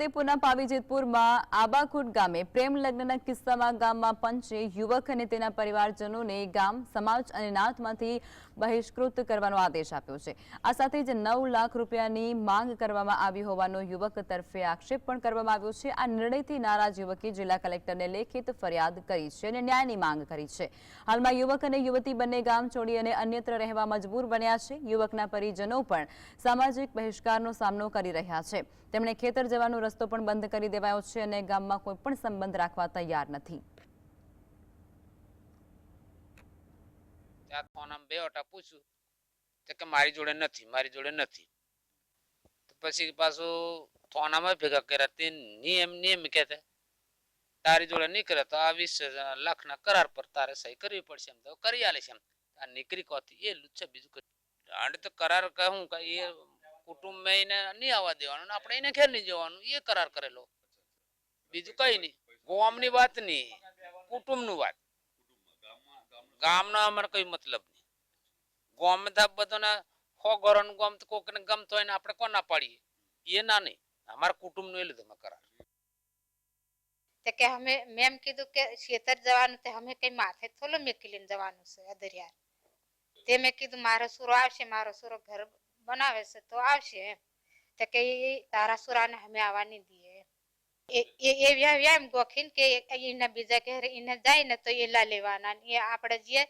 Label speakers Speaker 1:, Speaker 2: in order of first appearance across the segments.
Speaker 1: ફતેપુરના પાવીજેતપુરમાં આબાખુટ ગામે પ્રેમ લગ્નના કિસ્સામાં ગામમાં પંચે યુવક અને તેના પરિવારજનોને ગામ, સમાજ અને નાથમાંથી બહિષ્કૃત કરવાનો આદેશ આપ્યો છે. આ સાથે જ નવ લાખ રૂપિયાની માંગ કરવામાં આવી હોવાનો યુવક તરફે આક્ષેપ પણ કરવામાં આવ્યો છે. આ નિર્ણયથી નારાજ યુવકે જિલ્લા કલેક્ટરને લેખિત ફરિયાદ કરી છે અને ન્યાયની માંગ કરી છે. હાલમાં યુવક અને યુવતી બંને ગામ છોડી અને અન્યત્ર રહેવા મજબૂર બન્યા છે. યુવકના પરિજનો પણ સામાજિક બહિષ્કારનો સામનો કરી રહ્યા છે. તેમણે ખેતર જવાનો રસ્તો પણ બંધ કરી દેવાયો છે અને ગામમાં કોઈ પણ સંબંધ રાખવા તૈયાર નથી.
Speaker 2: મારી જોડે નથી, મારી જોડે નથી. પછી પાછું ફોન ભેગા કર્યા, તે નિયમ નિયમ કે તારી જોડે નીકળે તો આ વીસ લાખના કરાર પર તારે સહી કરવી પડશે એમ તો કરી આલે છે એમ. આ નીકળી કોતી એ છે બીજું આંડ તો કરાર કહું કે એ કુટુંબ મેં એને નહીં આવવા દેવાનું આપણે એને ઘેર નહીં જવાનું, એ કરાર કરેલો. બીજું કઈ નહીં. ગોમની વાત નહીં, કુટુંબનું વાત. ગામનો અમારે કઈ મતલબ નહીં. ગોમ બધા બધાને હો ઘરોનું ગોમ તો કોકને ગમતો હોય ને આપણે કોના પાડીએ? એ ના નહીં. અમારા કુટુંબનું એ લીધું કરાર.
Speaker 3: તો કે અમે મેમ કીધું કે ખેતર જવાનું તે અમે કઈ માથે થોલો મેકી લઈને જવાનું છે અદરિયાર તે મેં કીધું, મારો સુરો આવશે, મારો સુરો ઘર બનાવે છે તો આવશે એમ. તો કે એ તારા સુરાને અમે આવવા નહીં દઈએ. એ વ્યાયામ ગોખીન કે એને બીજા ઘેર એને જાય ને તો એલા લેવાના એ આપણે જે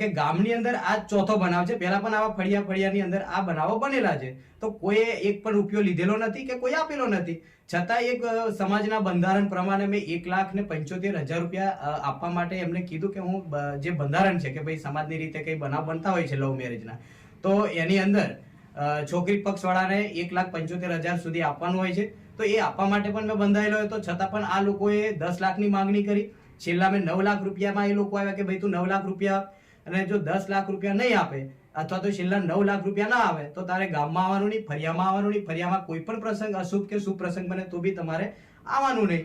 Speaker 4: કે ગામની અંદર આ ચોથો બનાવ છે. પહેલા પણ આવા ફળિયા ફળિયાની અંદર આ બનાવો બનેલા છે. તો કોઈએ એક પણ રૂપિયો લીધેલો નથી કે કોઈ આપેલો નથી? છતાં એક સમાજના બંધારણ પ્રમાણે મેં એક લાખ ને પંચોતેર હજાર રૂપિયા આપવા માટે એમને કીધું કે હું જે બંધારણ છે કે ભાઈ સમાજની રીતે કઈ બનાવ બનતા હોય છે લવ મેરેજના તો એની અંદર છોકરી પક્ષવાળાને એક લાખ પંચોતેર હજાર સુધી આપવાનું હોય છે. તો એ આપવા માટે પણ મેં બંધાયેલો હતો. છતાં પણ આ લોકોએ દસ લાખની માંગણી કરી. છેલ્લા મેં નવ લાખ રૂપિયામાં એ લોકો આવ્યા કે ભાઈ તું નવ લાખ રૂપિયા. અને જો દસ લાખ રૂપિયા નહીં આપે અથવા તો છેલ્લા નવ લાખ રૂપિયા ના આવે, તો તારે ગામમાં આવવાનું નહીં, ફરિયામાં આવવાનું નહીં. ફરિયામાં કોઈ પણ પ્રસંગ અશુભ કે શુભ પ્રસંગ બને તો બી તમારે આવવાનું નહીં.